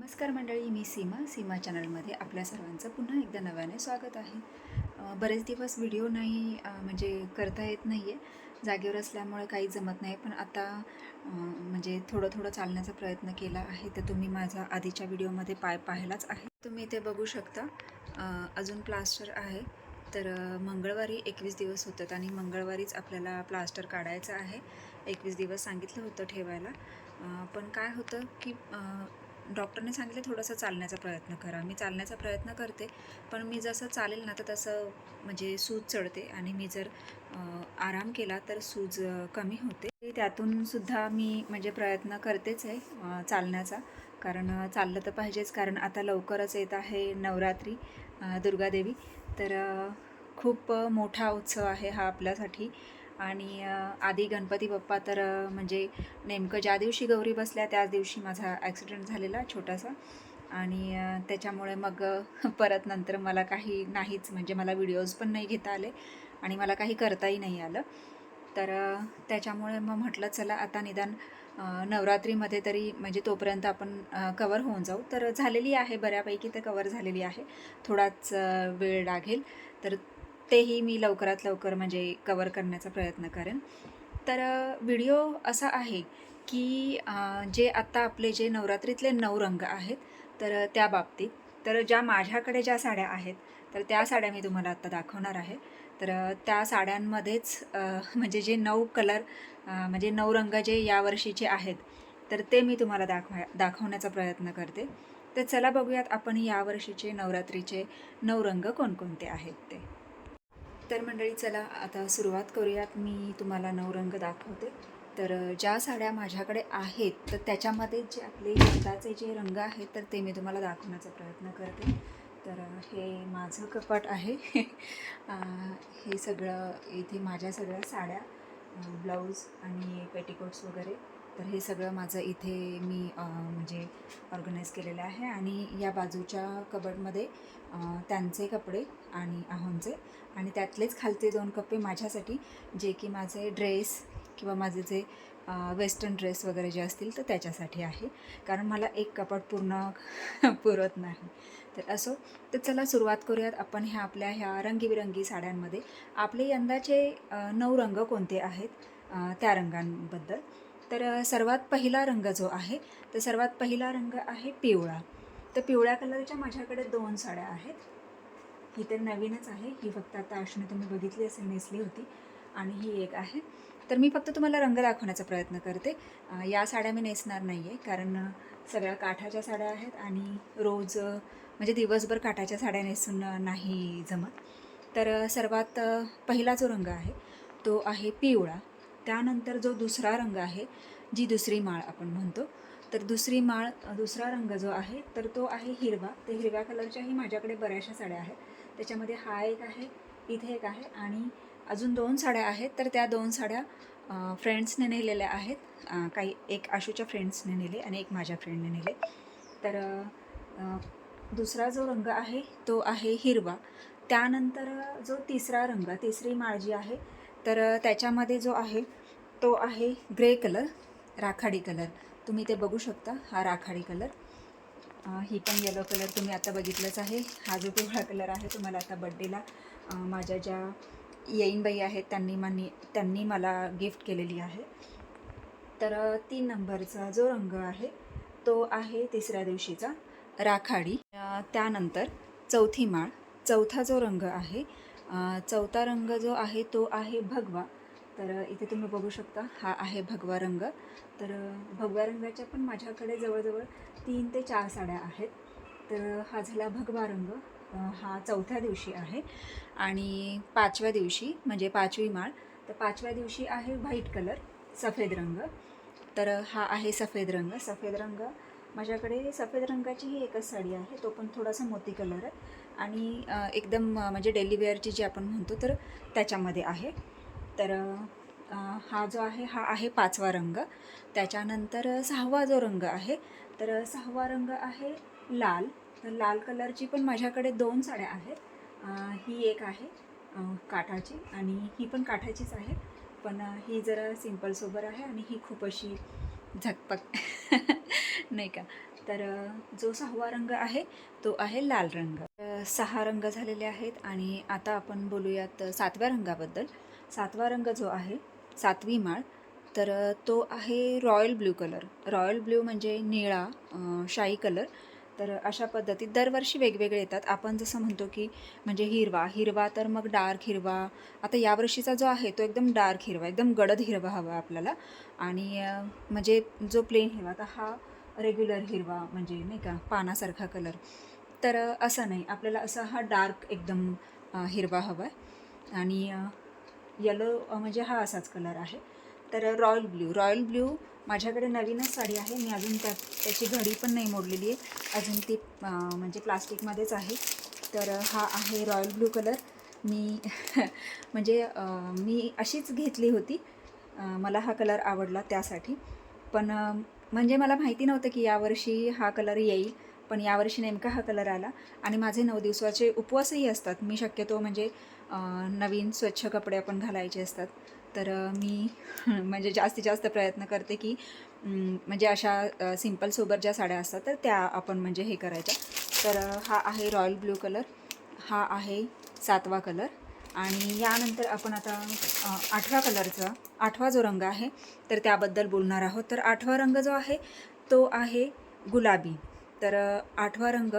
नमस्कार मंडळी मी सीमा. सीमा चॅनलमध्ये आपल्या सर्वांचं पुन्हा एकदा नव्याने स्वागत आहे. बरेच दिवस व्हिडिओ नाही म्हणजे करता येत नाही आहे जागेवर असल्यामुळे काही जमत नाही पण आता म्हणजे थोडं थोडं चालण्याचा प्रयत्न केला आहे तर तुम्ही माझा आधीच्या व्हिडिओमध्ये पाय पाहिलाच आहे. तुम्ही इथे बघू शकता अजून प्लास्टर आहे. तर मंगळवारी एकवीस दिवस होतात आणि मंगळवारीच आपल्याला प्लास्टर काढायचं आहे. एकवीस दिवस सांगितलं होतं ठेवायला. पण काय होतं की डॉक्टरने सांगितलं थोडंसं चालण्याचा प्रयत्न करा. मी चालण्याचा प्रयत्न करते पण मी जसं चालेल ना तर तसं म्हणजे सूज चढते आणि मी जर आराम केला तर सूज कमी होते. त्यातून सुद्धा मी म्हणजे प्रयत्न करतेच आहे चालण्याचा. कारण चाललं तर पाहिजेच. कारण आता लवकरच येत आहे नवरात्री दुर्गादेवी. तर खूप मोठा उत्सव आहे हा आपल्यासाठी. आणि आधी गणपती बाप्पा तर म्हणजे नेमकं ज्या दिवशी गौरी बसल्या त्याच दिवशी माझा ॲक्सिडेंट झालेला छोटासा. आणि त्याच्यामुळे मग परत नंतर मला काही नाहीच म्हणजे मला व्हिडिओज पण नाही घेता आले आणि मला काही करताही नाही आलं. तर त्याच्यामुळे मग म्हटलं चला आता निदान नवरात्रीमध्ये तरी म्हणजे तोपर्यंत आपण कवर होऊन जाऊ. तर झालेली आहे बऱ्यापैकी तर कवर झालेली आहे. थोडाच वेळ लागेल. तर तेही मी लवकरात लवकर म्हणजे कवर करण्याचा प्रयत्न करेन. तर व्हिडिओ असा आहे की जे आत्ता आपले जे नवरात्रीतले नऊ रंग आहेत तर त्या बाबतीत. तर ज्या माझ्याकडे ज्या साड्या आहेत तर त्या साड्या मी तुम्हाला आत्ता दाखवणार आहे. तर त्या साड्यांमध्येच म्हणजे जे नऊ कलर म्हणजे नऊ रंग जे यावर्षीचे आहेत तर ते मी तुम्हाला दाखवा दाखवण्याचा प्रयत्न करते. तर चला बघूयात आपण यावर्षीचे नवरात्रीचे नऊ रंग कोणकोणते आहेत ते. तर मंडळी चला आता सुरुवात करूयात. मी तुम्हाला नऊ रंग दाखवते. तर ज्या साड्या माझ्याकडे आहेत तर त्याच्यामध्ये जे आपले यंदाचे जे रंग आहेत तर ते मी तुम्हाला दाखवण्याचा प्रयत्न करते. तर हे माझं कपाट आहे. हे सगळं इथे माझ्या सगळ्या साड्या ब्लाऊज आणि पेटिकोट्स वगैरे. तर हे सगळं माझं इथे मी म्हणजे ऑर्गनाईज केलेलं आहे आणि या बाजूच्या कबडमध्ये त्यांचे कपडे आणि आहोंचे आणि त्यातलेच खालचे दोन कप्पे माझ्यासाठी जे की माझे ड्रेस किंवा माझे जे वेस्टर्न ड्रेस वगैरे जे असतील तर त्याच्यासाठी आहे. कारण मला एक कपाट पूर्ण पुरत नाही. तर असो तर चला सुरुवात करूयात आपण ह्या आपल्या ह्या रंगीबिरंगी साड्यांमध्ये. आपले यंदाचे नऊ रंग कोणते आहेत? त्या रंगांबद्दल. तर सर्वात पहिला रंग जो आहे तर सर्वात पहिला रंग आहे पिवळा. तर पिवळ्या कलरच्या माझ्याकडे दोन साड्या आहेत. ही तर नवीनच आहे. ही फक्त आता आशने तुम्ही बघितली असेल नेसली होती. आणि ही एक आहे. तर मी फक्त तुम्हाला रंग दाखवण्याचा प्रयत्न करते. या साड्या मी नेसणार नाही आहे कारण सगळ्या काठाच्या साड्या आहेत आणि रोज म्हणजे दिवसभर काठाच्या साड्या नेसून नाही जमत. तर सर्वात पहिला जो रंग आहे तो आहे पिवळा. त्यानंतर जो दुसरा रंग आहे जी दुसरी माळ आपण म्हणतो तर दुसरी माळ दुसरा रंग जो आहे तर तो आहे हिरवा. तर हिरव्या कलरच्याही माझ्याकडे बऱ्याचशा साड्या आहेत. त्याच्यामध्ये हा एक आहे इथे एक आहे आणि अजून दोन साड्या आहेत तर त्या दोन साड्या फ्रेंड्सने नेलेल्या आहेत. काही एक आशूच्या फ्रेंड्सने नेले आणि एक माझ्या फ्रेंडने नेले. तर दुसरा जो रंग आहे तो आहे हिरवा. त्यानंतर जो तिसरा रंग तिसरी माळ जी आहे तर त्याच्यामध्ये जो आहे तो आहे ग्रे कलर राखाडी कलर. तुम्ही ते बघू शकता हा राखाडी कलर. ही पण येलो कलर तुम्ही आता बघितलंच आहे. हा जो पिवळा कलर आहे तो मला आता बड्डेला माझ्या ज्या येईनबाई आहेत त्यांनी मनी त्यांनी मला गिफ्ट केलेली आहे. तर तीन नंबरचा जो रंग आहे तो आहे तिसऱ्या दिवशीचा राखाडी. त्यानंतर चौथी माळ चौथा जो रंग आहे चौथा रंग जो आहे तो आहे भगवा. तर इथे तुम्ही बघू शकता हा आहे भगवा रंग. तर भगव्या रंगाच्या पण माझ्याकडे जवळजवळ तीन ते चार साड्या आहेत. तर हा झाला भगवा रंग. हा चौथ्या दिवशी आहे आणि पाचव्या दिवशी म्हणजे पाचवी माळ. तर पाचव्या दिवशी आहे व्हाईट कलर सफेद रंग. तर हा आहे सफेद रंग. सफेद रंग माझ्याकडे सफेद रंगाची ही एकच साडी आहे. तो पण थोडासा मोती कलर आहे. आणि एकदम म्हणजे डेली वेअरची जी आपण म्हणतो तर त्याच्यामध्ये आहे. तर हा जो आहे हा आहे पाचवा रंग. त्याच्यानंतर सहावा जो रंग आहे तर सहावा रंग आहे लाल. तर लाल कलरची पण माझ्याकडे दोन साड्या आहेत. ही एक आहे काठाची आणि ही पण काठाचीच आहे. पण ही जरा सिंपल सोबर आहे आणि ही खूप अशी झकपक. नाही का? तर जो सहावा रंग आहे तो आहे लाल रंग. सहा रंग झालेले आहेत आणि आता आपण बोलूयात सातव्या रंगाबद्दल. सातवा रंग जो आहे सातवी माळ तर तो आहे royal blue colour. Royal blue म्हणजे निळा शाई कलर. तर अशा पद्धतीत दरवर्षी वेगवेगळे येतात. आपण जसं म्हणतो की म्हणजे हिरवा हिरवा तर मग डार्क हिरवा. आता यावर्षीचा जो आहे तो एकदम डार्क हिरवा एकदम गडद हिरवा हवा आपल्याला. आणि म्हणजे जो प्लेन हिरवा तर हा रेग्युलर हिरवा म्हणजे नाही का पानासारखा कलर तर असा असं नाही. आपल्याला असा हा डार्क एकदम हिरवा हवा आहे आणि यलो म्हणजे हा असाच कलर आहे. तर रॉयल ब्ल्यू रॉयल ब्ल्यू माझ्याकडे नवीनच साडी आहे. मी अजून त्या त्याची घडी पण नाही मोडलेली आहे. अजून ती म्हणजे प्लास्टिकमध्येच आहे. तर हा आहे रॉयल ब्ल्यू कलर मी म्हणजे मी अशीच घेतली होती. मला हा कलर आवडला त्यासाठी. पण म्हणजे मला माहिती नव्हतं की यावर्षी हा कलर येईल पण यावर्षी नेमका हा कलर आला. आणि माझे नऊ दिवसाचे उपवासही असतात. मी शक्यतो म्हणजे नवीन स्वच्छ कपडे आपण घालायचे असतात. तर मी म्हणजे जास्तीत जास्त प्रयत्न करते की म्हणजे अशा सिंपल सोबत ज्या साड्या असतात तर त्या आपण म्हणजे हे करायच्या. तर हा आहे रॉयल ब्लू कलर. हा आहे सातवा कलर. आणि यानंतर आपण आता आठव्या कलरचा आठवा जो रंग आहे तर त्याबद्दल बोलणार आहोत. तर आठवा रंग जो आहे तो आहे गुलाबी. तर आठवा रंग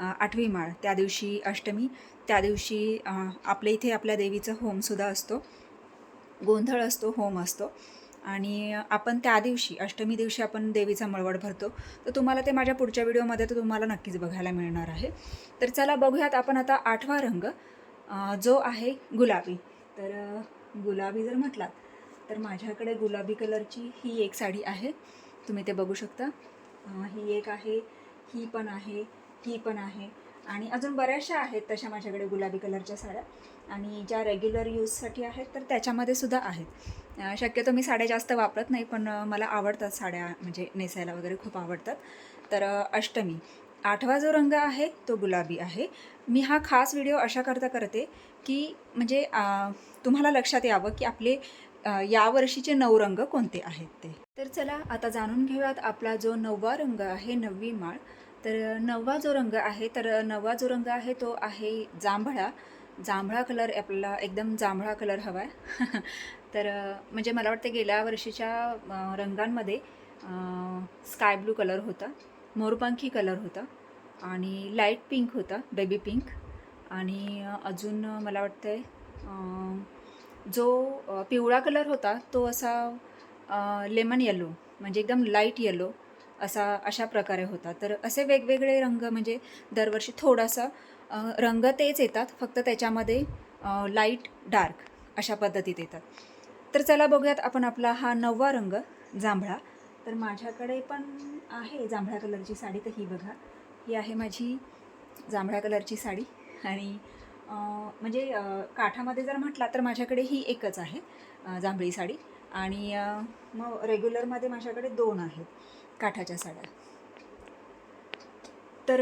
आठवी माळ त्या दिवशी अष्टमी त्या दिवशी आपल्या इथे आपल्या देवीचा होमसुद्धा असतो. गोंधळ असतो होम असतो. आणि आपण त्या दिवशी अष्टमी दिवशी आपण देवीचा मळवड भरतो. तर तुम्हाला ते माझ्या पुढच्या व्हिडिओमध्ये तर तुम्हाला नक्कीच बघायला मिळणार आहे. तर चला बघूयात आपण आता आठवा रंग जो आहे गुलाबी. तर गुलाबी जर म्हटलात तर माझ्याकडे गुलाबी कलरची ही एक साडी आहे. तुम्ही ते बघू शकता. ही एक आहे ही पण आहे ही पण आहे. आणि अजून बऱ्याचशा आहेत तशा माझ्याकडे गुलाबी कलरच्या साड्या. आणि ज्या रेग्युलर यूजसाठी आहेत तर त्याच्यामध्ये सुद्धा आहेत. शक्यतो मी साड्या जास्त वापरत नाही पण मला आवडतात साड्या म्हणजे नेसायला वगैरे खूप आवडतात. तर अष्टमी. आठवा जो रंग आहे तो गुलाबी आहे. मी हा खास व्हिडिओ अशाकरता करते की म्हणजे तुम्हाला लक्षात यावं की आपले यावर्षीचे नऊ रंग कोणते आहेत ते. तर चला आता जाणून घेऊयात आपला जो नववा रंग आहे नववी माळ. तर नववा जो रंग आहे तर नववा जो रंग आहे तो आहे जांभळा. जांभळा कलर आपल्याला एकदम जांभळा कलर हवा आहे तर म्हणजे मला वाटतं गेल्या वर्षीच्या रंगांमध्ये स्काय ब्लू कलर होता. मोरपंखी कलर होता. आणि लाइट पिंक होता बेबी पिंक आणि अजून मला वाटतं आहे जो पिवळा कलर होता तो असा लेमन येलो म्हणजे एकदम लाइट येलो असा अशा प्रकारे होता. तर असे वेगवेगळे रंग म्हणजे दरवर्षी थोडासा रंग तेच येतात फक्त त्याच्यामध्ये लाइट डार्क अशा पद्धतीत येतात. तर चला बघूयात आपण आपला हा नववा रंग जांभळा. तर माझ्याकडे पण आहे जांभळ्या कलरची साडी तर ही बघा. ही आहे माझी जांभळ्या कलरची साडी. आणि म्हणजे काठामध्ये जर म्हटला तर माझ्याकडे ही एकच आहे जांभळी साडी. आणि मग रेग्युलरमध्ये माझ्याकडे दोन आहेत काठाच्या साड्या. तर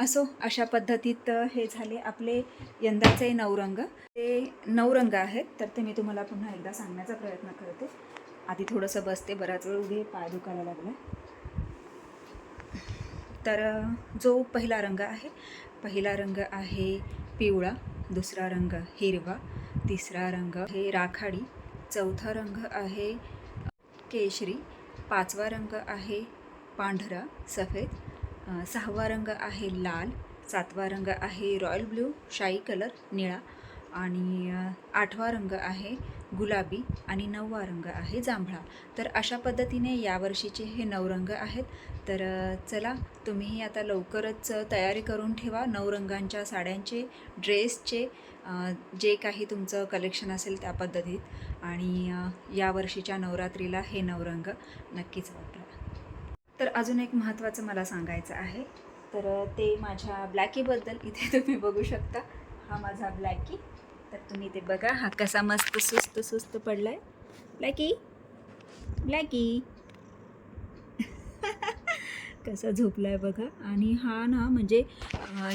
असो अशा पद्धतीत हे झाले आपले यंदाचे नऊ रंग ते नऊ रंग आहेत तर ते मी तुम्हाला पुन्हा एकदा सांगण्याचा प्रयत्न करते. आधी थोडंसं बसते बराच वेळ उभे पाय दुखायला लागला. तर जो पहिला रंग आहे पहिला रंग आहे पिवळा दुसरा रंग हिरवा तिसरा रंग आहे राखाडी चौथा रंग आहे केशरी पाचवा रंग आहे पांढरा सफेद सहावा रंग आहे लाल सातवा रंग आहे रॉयल ब्ल्यू शाई कलर निळा आणि आठवा रंग आहे गुलाबी आणि नववा रंग आहे जांभळा. तर अशा पद्धतीने यावर्षीचे हे नऊ रंग आहेत. तर चला तुम्हीही आता लवकरच तयारी करून ठेवा नऊ रंगांच्या साड्यांचे ड्रेसचे जे काही तुमचं कलेक्शन असेल त्या पद्धतीत. आणि यावर्षीच्या नवरात्रीला हे नऊ रंग नक्कीच वापरा. तर अजून एक महत्त्वाचं मला सांगायचं आहे. तर ते माझ्या ब्लॅकीबद्दल इथे तुम्ही बघू शकता. हा माझा ब्लॅकी. तर तुम्ही ते बघा. हा कसा मस्त सुस्त सुस्त पडलाय. ब्लॅकी ब्लॅकी कसा झोपलाय बघा. आणि हा ना म्हणजे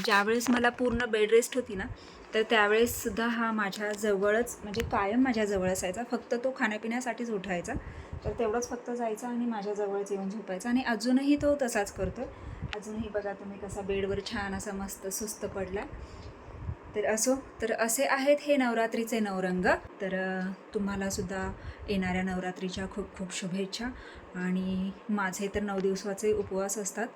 ज्यावेळेस मला पूर्ण बेड रेस्ट होती ना तर त्यावेळेस सुद्धा हा माझ्या जवळच म्हणजे कायम माझ्याजवळ असायचा. फक्त तो खाण्यापिण्यासाठीच उठायचा. तर तेवढंच फक्त जायचा आणि माझ्याजवळच येऊन झोपायचा. आणि अजूनही तो तसाच करतो अजूनही बघा तुम्ही कसा बेडवर छान असा मस्त सुस्त पडला तर असो तर असे आहेत हे नवरात्रीचे नवरंग. तर तुम्हाला सुद्धा येणाऱ्या नवरात्रीच्या खूप खूप शुभेच्छा. आणि माझे तर नऊ दिवसाचे उपवास असतात.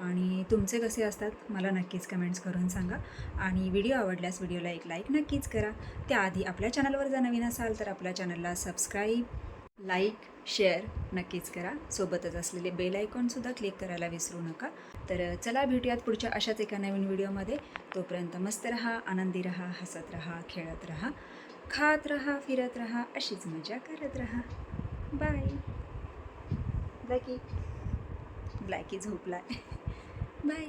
आणि तुमचे कसे असतात? मला नक्कीच कमेंट्स करून सांगा. आणि व्हिडिओ आवडल्यास व्हिडिओला एक लाईक नक्कीच करा. त्याआधी आपल्या चॅनलवर जर नवीन असाल तर आपल्या चॅनलला सबस्क्राईब लाईक शेअर नक्कीच करा. सोबतच असलेले बेल आयकॉनसुद्धा क्लिक करायला विसरू नका. तर चला भेटूयात पुढच्या अशाच एका नवीन व्हिडिओमध्ये. तोपर्यंत मस्त रहा आनंदी रहा हसत रहा खेळत रहा खात रहा फिरत रहा अशीच मजा करत रहा. बाय ब्लॅकी ब्लॅकी झोपलाय. बाय